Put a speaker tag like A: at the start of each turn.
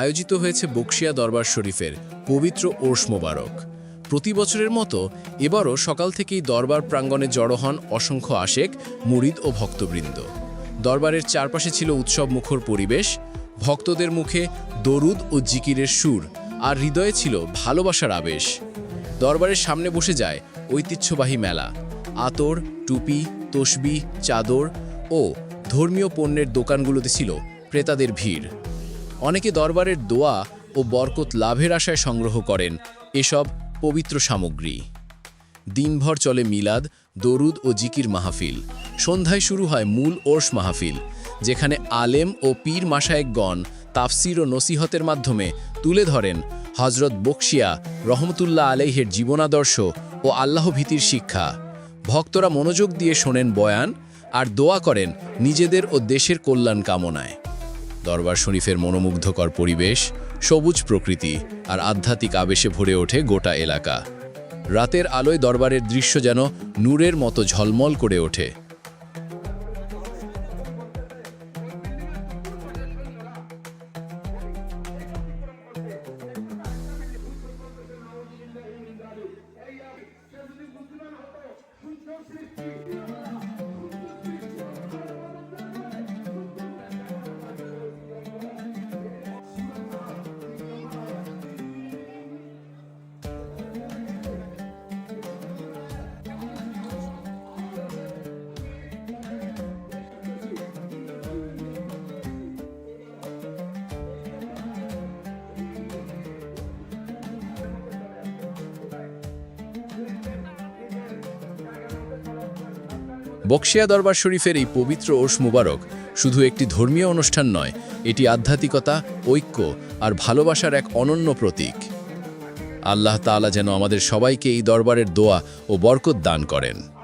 A: আয়োজিত হয়েছে বক্সিয়া দরবার শরীফের পবিত্র ওর্স মোবারক। প্রতি বছরের মতো এবারও সকাল থেকেই দরবার প্রাঙ্গণে জড়ো হন অসংখ্য আশেক, মুরিদ ও ভক্তবৃন্দ। দরবারের চারপাশে ছিল উৎসব মুখর পরিবেশ, ভক্তদের মুখে দরুদ ও জিকিরের সুর, আর হৃদয়ে ছিল ভালোবাসার আবেশ। দরবারের সামনে বসে যায় ঐতিহ্যবাহী মেলা, আতর, টুপি, তসবি, চাদর ও ধর্মীয় পণ্যের দোকানগুলোতে ছিল ক্রেতাদের ভিড়। অনেকে দরবারের দোয়া ও বরকত লাভের আশায় সংগ্রহ করেন। এসব পবিত্র সামগ্রী। দিনভর চলে মিলাদ, দরুদ ও জিকির মাহফিল। সন্ধ্যায় শুরু হয় মূল ওর্স মাহফিল, যেখানে আলেম ও পীর মাসায়েকগণ তাফসির ও নসিহতের মাধ্যমে তুলে ধরেন হজরত বকশিয়া রহমতুল্লাহ আলাইহের জীবনাদর্শ ও আল্লাহ ভীতির শিক্ষা। ভক্তরা মনোযোগ দিয়ে শোনেন বয়ান আর দোয়া করেন নিজেদের ও দেশের কল্যাণ কামনায়। দরবার শরীফের মনোমুগ্ধকর পরিবেশ, সবুজ প্রকৃতি আর আধ্যাত্মিক আবেশে ভরে ওঠে গোটা এলাকা। রাতের আলোয় দরবারের দৃশ্য যেন নূরের মতো ঝলমল করে ওঠে। বক্সিয়া দরবার শরীফের এই পবিত্র ওষ মুবারক শুধু একটি ধর্মীয় অনুষ্ঠান নয়, এটি আধ্যাত্মিকতা, ঐক্য আর ভালোবাসার এক অনন্য প্রতীক। আল্লাহ তালা যেন আমাদের সবাইকে এই দরবারের দোয়া ও বরকত দান করেন।